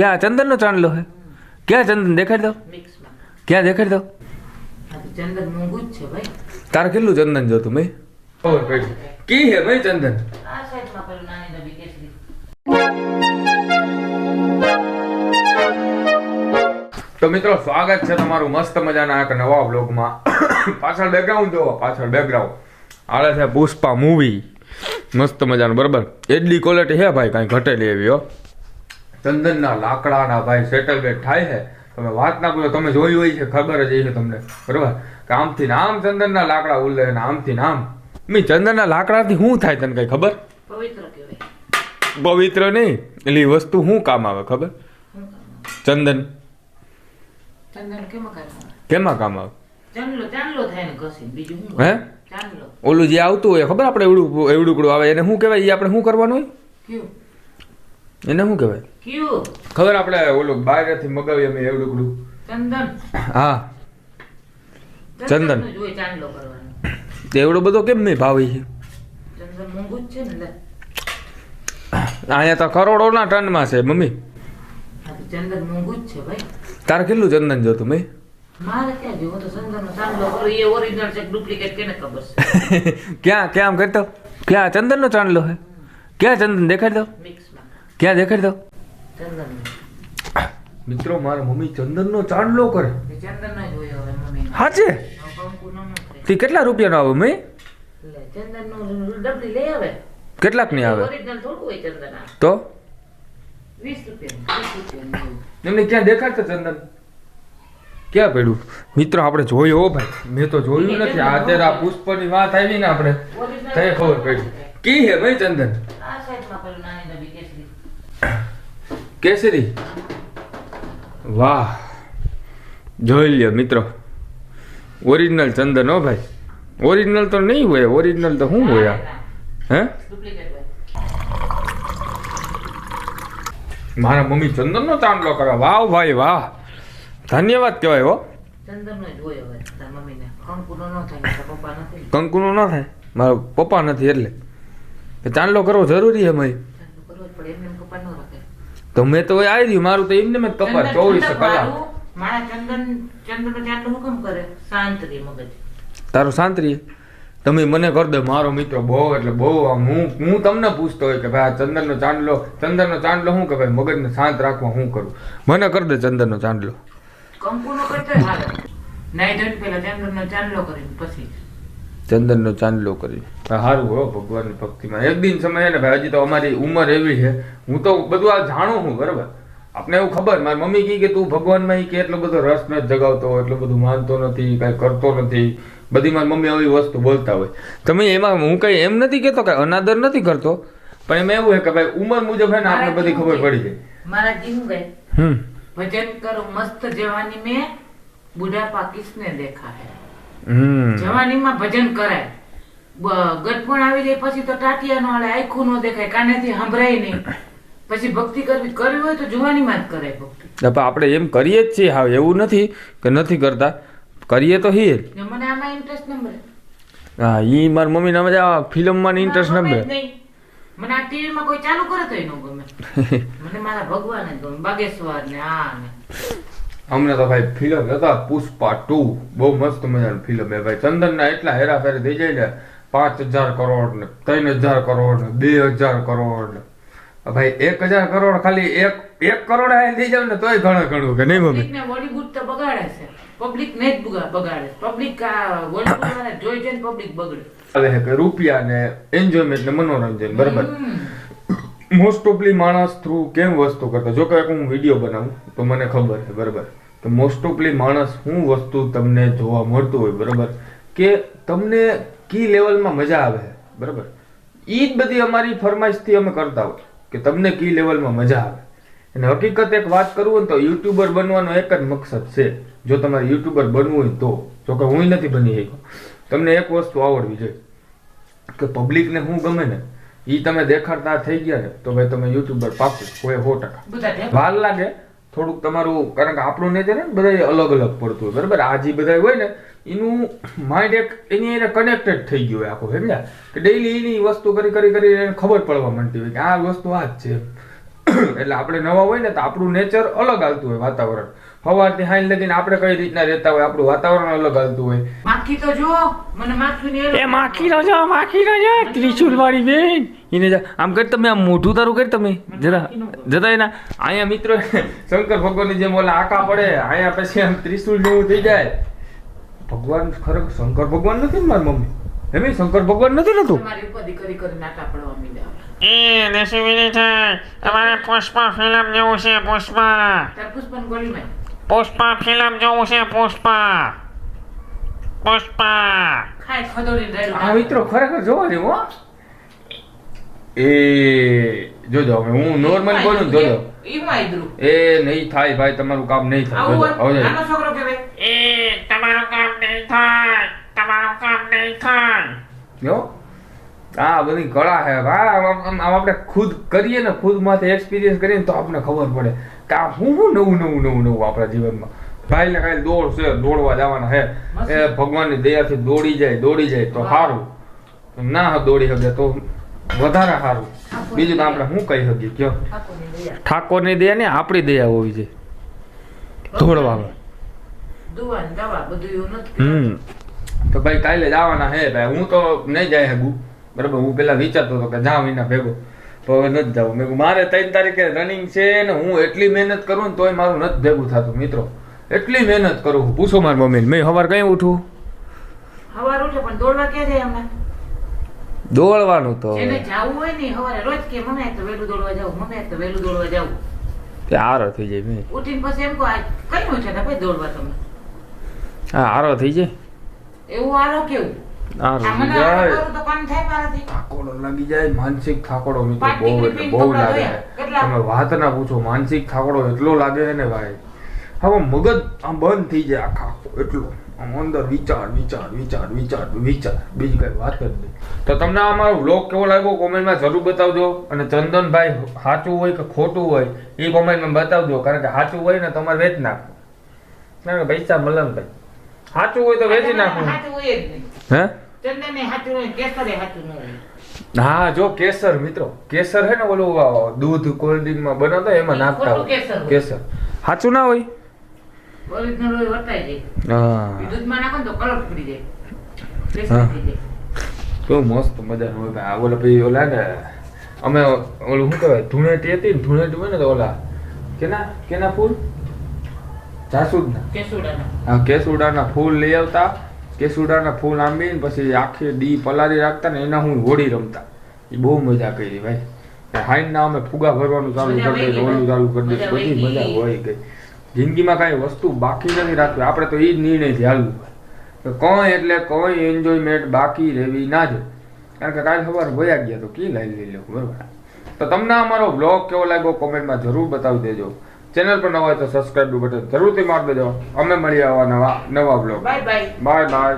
ક્યાં ચંદનનો ચાંદલો હે ક્યાં ચંદન દેખાડી દો. ક્યાં દેખાડી દો. ચંદન છે તારે કેટલું ચંદન જોતું મેં? કી હે ભાઈ ચંદન? તો મિત્રો, સ્વાગત છે તમારું મસ્ત મજાના એક નવા બ્લોગમાં પાછળ બેકગ્રાઉન્ડ જોવો, પાછળ બેકગ્રાઉન્ડ આલે છે પુષ્પા મૂવી મસ્ત મજાનું, બરાબર? એટલી ક્વોલિટી છે ભાઈ, કાંઈ ઘટેલી એવી, હો. ચંદનના લાકડાના ભાઈ સેટલમેન્ટ થાય છે. તમે વાત ના કરો તમે જોઈ હોય છે ખબર જ છે તમને. બરોબર? કે આમથી નામ ચંદનના લાકડા ઉલ્લે ને આમથી નામ મી ચંદનના લાકડાથી શું થાય તને કઈ ખબર? પવિત્ર નહીં. એટલે વસ્તુ શું કામ આવે ખબર? ચંદન. કેમાં કામ આવે? હે ઓલું જે આવતું હોય ખબર? આપણે એવડું એવડુકડું આવે. એને શું કહેવાય? એ આપણે શું કરવાનું હોય? એને શું કહેવાય? કયું? ખબર આપણે ઓલું બહારથી મગાવીએ અમે એવડુકડું ચંદન. હા. ચંદન. એવડો બધો કેમ નહીં ભાવે છે? ચંદન મોંઘું જ છે ને અહીંયા તો કરોડોના ટનમાં છે મમ્મી. ચંદન મોંઘું જ છે ભાઈ. તારે કેટલું ચંદન જોતું મેં ક્યાં જોવું? તો ચંદનનો ચાંદલો કરું એ ઓરિજિનલ છે ડુપ્લિકેટ કેને ખબર છે? ક્યાં ક્યાં કરતો? ક્યાં ચંદનનો ચાંદલો હે ક્યાં ચંદન દેખાડ દો ક્યાં દેખાડી દો. મિત્રો મારા મમ્મી ચંદનનો ચાંદલો કરે. મમ્મી. હાચે. તે કેટલા રૂપિયાનો આવે મેં લે ચંદનનું ડબલી લઈ આવે. કેટલાકની આવે? ઓરિજિનલ થોડું હોય ચંદન આ તો. એમને ક્યાં દેખાડતો ચંદન? ક્યાં પડ્યું? મિત્રો આપણે જોયો હો ભાઈ. મેં તો જોયું નથી. આ અત્યારે આ પુષ્પની વાત આવી ને આપણે Original ખબર પડી. કી હે ભાઈ ચંદન આ સાઈડમાં પેલું નાની ડબ્બી કેસરી? વાહ. જોઈ લ્યો મિત્રો. ઓરિજિનલ ચંદન હો ભાઈ. ઓરિજિનલ તો નહીં હોય ઓરિજિનલ તો શું હોય હે? મારા મમ્મી ચંદનનો ચાંદલો કરે. વાહ ભાઈ વાહ. ધન્યવાદ કહેવાય હો. કંકુનો ન થાય મારા પપ્પા નથી. એટલે. ચાંદલો કરવો જરૂરી છે ભાઈ તો મેં તો આવી રહ્યું મારું તો એમને મેં કપાર ચોવીસ કલાક. મારા ચંદન કરે? શાંત મગજ. તારું શાંત તમે મને કર દો મારો મિત્ર બહુ એટલે બહુ આમ હું હું તમને પૂછતો હોય કે ભાઈ આ ચંદનનો ચાંદલો ચંદનનો ચાંદલો શું કે ભાઈ મગજને શાંત રાખવા હું કરું? મને કર દે ચંદનનો ચાંદલો. કંકુનો કરતો હાલ. નાઈ ધોઈને પેલા ચંદનનો ચાંદલો કરીને પછી ચંદનનો ચાંદલો કરી સારું હો ભગવાનની ભક્તિમાં. એક દિન સમય ને ભાઈ હજી તો અમારી ઉંમર એવી છે. હું તો બધું આ જાણું છું બરાબર? આપણે એવું ખબર? મારી મમ્મી કહી કે તું ભગવાનમાં ઈ કે એટલો બધો રસ નથી જગાવતો એટલું બધું માનતો નથી કાંઈ કરતો નથી. બધી મારી મમ્મી આવી વસ્તુ બોલતા હોય. તમે એમાં હું કઈ એમ નથી કહેતો કે અનાદર નથી કરતો પણ એમાં એવું છે કે ભાઈ ઉંમર મુજબ છે ને આપણે બધી ખબર પડી જાય. મારા જી હું ગઈ હમ. ભજન કરો મસ્ત જવાની में બુઢાપા કિસને દેખા હે. જવાનીમાં ભજન કરાય ગટપણ આવી જાય પછી તો ટાટિયા નો હાલે આખું નો દેખાય કાનેથી સંભળાય નહીં. પછી ભક્તિ કરવી કરવી હોય તો જવાનીમાં જ કરાય ભક્તિ. આપણે એમ કરીએ જ છીએ હા એવું નથી કે નથી કરતા. કરીએ તો જ. મને આમાં ઇન્ટરેસ્ટ ન મળે. હા ઈ મારી મમ્મી નામે આ ફિલ્મમાં ઇન્ટરેસ્ટ નંબર મને આ ટીવી માં કોઈ ચાલુ કરે તો ન ગમે. મને મારા ભગવાન જ ગમે બાગેશ્વર ને આ ને અમને તો ભાઈ ફિલ્મ હતા પુષ્પા ટુ. બહુ મસ્ત મજાની ફિલ્મ હે ભાઈ. ચંદનના એટલા હેરાફેરી થઈ જાય ને પાંચ હજાર કરોડ ને ત્રણ હજાર કરોડ ને બે હજાર કરોડ ને. ભાઈ એક હજાર કરોડ ખાલી એક એક કરોડ હાલ થઈ જાવ ને તોય ઘણું ઘણું કે નહીં મમ્મી? બોલીવુડ તો બગાડે છે. પબ્લિક ને જ બગાડે. પબ્લિક બોલીવુડ જોઈ જોઈને પબ્લિક બગડે. હવે કે રૂપિયા ને એન્જોયમેન્ટ ને મનોરંજન બરાબર? મોસ્ટ ઓફલી માણસ થ્રુ કેમ વસ્તુ કરતો? જો કે હું વીડિયો બનાવું તો મને ખબર છે બરાબર? કે મોસ્ટ ઓફલી માણસ શું વસ્તુ તમને જોવા મળતું હોય બરાબર? કે તમને કી લેવલમાં મજા આવે બરાબર? એ જ બધી અમારી ફરમાઈશથી અમે કરતા હોય કે તમને કી લેવલમાં મજા આવે. અને હકીકત એક વાત કરું હોય તો યુટ્યુબર બનવાનો એક જ મકસદ છે. જો તમારે યુટ્યુબર બનવું હોય તો જો કે હું નથી બની શક્યો. તમને એક વસ્તુ આવડવી જોઈએ કે પબ્લિકને શું ગમે ને એ તમે દેખાડતા થઈ ગયા ને તો ભાઈ તમે યુટ્યુબર પાકું કોઈ સો ટકા. વાર લાગે થોડુંક તમારું, કારણ કે આપણું નેચર ને બધા અલગ અલગ પડતું હોય, બરાબર? આ જે બધા હોય ને, એનું માઇન્ડ એક એની એને કનેક્ટેડ થઈ ગયું હોય આખું, સમજ્યા? કે ડેઈલી એની વસ્તુ કરી કરી કરી એને ખબર પડવા માંડતી હોય કે આ વસ્તુ આ જ છે. એટલે આપણે નવા હોય ને તો આપણું નેચર અલગ હાલતું હોય વાતાવરણ. સવારથી હાઈ લગીને આપણે કઈ રીતના રહેતા હોય આપણું વાતાવરણ અલગ હાલતું હોય. માખી તો જો મને માખી એ માખીનો જો માખીનો જો ત્રિશુલ વાળી બેન. એને જા- આમ કરી તમે આમ મોઢું તારું કરી તમે. જરા જતા એના અહીંયા મિત્રો શંકર ભગવાનની જેમ ઓલા આકા પડે અહીંયા પછી આમ ત્રિશુલ જેવું થઈ જાય. ભગવાન ખરેખર શંકર ભગવાન નથી ને મારી મમ્મી? એમ શંકર ભગવાન નથી ને તું? મારી ઉપર કરી કરી નાટા પડવા મીડ્યા એ દેશી વિનય છે તમારે પુષ્પા ફિલ્મ જોવું છે પુષ્પા. પુષ્પા ફિલ્મ જોવું છે પુષ્પા. પુષ્પા. આ મિત્રો ખરેખર જોવા જેવું હો. એ જોજો હવે હું નોર્મલ બોલું ને જોજો. એ નહીં થાય ભાઈ તમારું કામ નહીં થાય. આવું જોજો હવે. એ તમારું કામ નહીં થાય. તમારું કામ નહીં થાય. જો. આ બધી કળા છે. આમ- આપણે ખુદ કરીએ ને ખુદમાંથી એક્સપિરિયન્સ કરીએ તો આપણને ખબર પડે કે આ શું શું નવું નવું નવું નવું આપણા જીવનમાં. કાંઈ ને કાંઈ દોડ છે દોડવા જવાના છે. એ ભગવાનની દયાથી દોડી જાય દોડી જાય તો સારું ના દોડી શકે તો વધારે સારું બીજું તો આપણે શું કહી શકીએ? કયો? ઠાકોરની દયા. ને આપણી દયા હોવી જોઈએ. દોડવામાં હમ. તો ભાઈ કાલે જવાના હે ભાઈ. હું તો નહીં જાય શકું બરાબર હું પેલા વિચારતો હતો કે જાઉં એના ભેગો. તો હવે નથી જવું મેં મારે ત્રણ તારીખે રનિંગ છે ને હું એટલી મહેનત કરું ને તોય મારું નથી ભેગું થતું મિત્રો. એટલી મહેનત કરું. પૂછો મારી મમ્મીને મેં સવાર કઈ ઉઠું? સવાર ઉઠે પણ દોડવા ક્યાં જાય અમે દોડવાનું તો. જેને જાવું હોય ને ઈ હવારે રોજ કે મને તો વેલું દોડવા જાવ મને તો વેલું દોડવા જાવ તે આરો થઈ જાય મેં. ઉઠીને પછી એમ કો આ કયું છે ને ભાઈ દોડવા તમે? હા આરો થઈ જાય? એવું આરો કેવું? હારો થઈ આરો જાય. કામ થાય મારાથી? થાકોડો લાગી જાય માનસિક થાકોડો મિત્રો બહુ એટલે બહુ લાગે. તમે વાત ના પૂછો માનસિક થાકોડો એટલો લાગે છે ને ભાઈ. હવે મગજ આમ બંધ થઈ જાય આખા આખું એટલું. આમ અંદર વિચાર વિચાર વિચાર વિચાર વિચાર. બીજી કઈ વાત જ નહીં. તો તમને આ મારો વ્લોગ કેવો લાગ્યો? કોમેન્ટમાં જરૂર બતાવજો. અને ચંદનભાઈ સાચું હોય કે ખોટું હોય એ કોમેન્ટમાં બતાવજો. કારણ કે સાચું હોય ને તમારે વેચ નાખો કારણ કે પૈસા મળે ભાઈ સાચું હોય તો વેચી નહીં. હે? હા જો કેસર મિત્રો કેસર હે ને ઓલું દૂધ કોલ્ડ ડ્રિંકમાં બનાવતા એમાં નાખતા કેસર હોય. હોય. કેસર. સાચું ના હોય? કેવું મસ્ત મજાનું હોય ભાઈ. આ ઓલા ભાઈ ઓલા ને અમે ઓલું શું કહેવાય ધૂણેટી હતી ને ધૂણેટી હોય ને તો ઓલા કેના કેના ફૂલ? જાસૂદના. કેસુડાના. હા કેસુડાના ફૂલ લઈ આવતા. કેસુડાના ફૂલ આંબીને પછી આખી ડી પલારી રાખતા ને એના હું હોળી રમતા. એ બહુ મજા કરી ભાઈ. હાઈન ના અમે ફુગા ભરવાનું ચાલુ કરી દઈએ વહી ચાલુ કરી દઈએ બધી મજા. હોય ગઈ જિંદગીમાં કાંઈ વસ્તુ બાકી નથી રાખવી. આપણે તો એ જ નિર્ણય હાલવું કે કોઈ એટલે કોઈ એન્જોયમેન્ટ બાકી રહેવી ના જ કારણ કે કાલ ખબર વયા ગયા તો કી લાવી લઈ લો બરાબર. તો તમને અમારો બ્લોગ કેવો લાગ્યો? કોમેન્ટમાં જરૂર બતાવી દેજો. ચેનલ પર નવા હોય તો સબસ્ક્રાઈબ બટન જરૂરથી મારી દેજો. અમે મળીએ આવા નવા નવા blog bye bye bye bye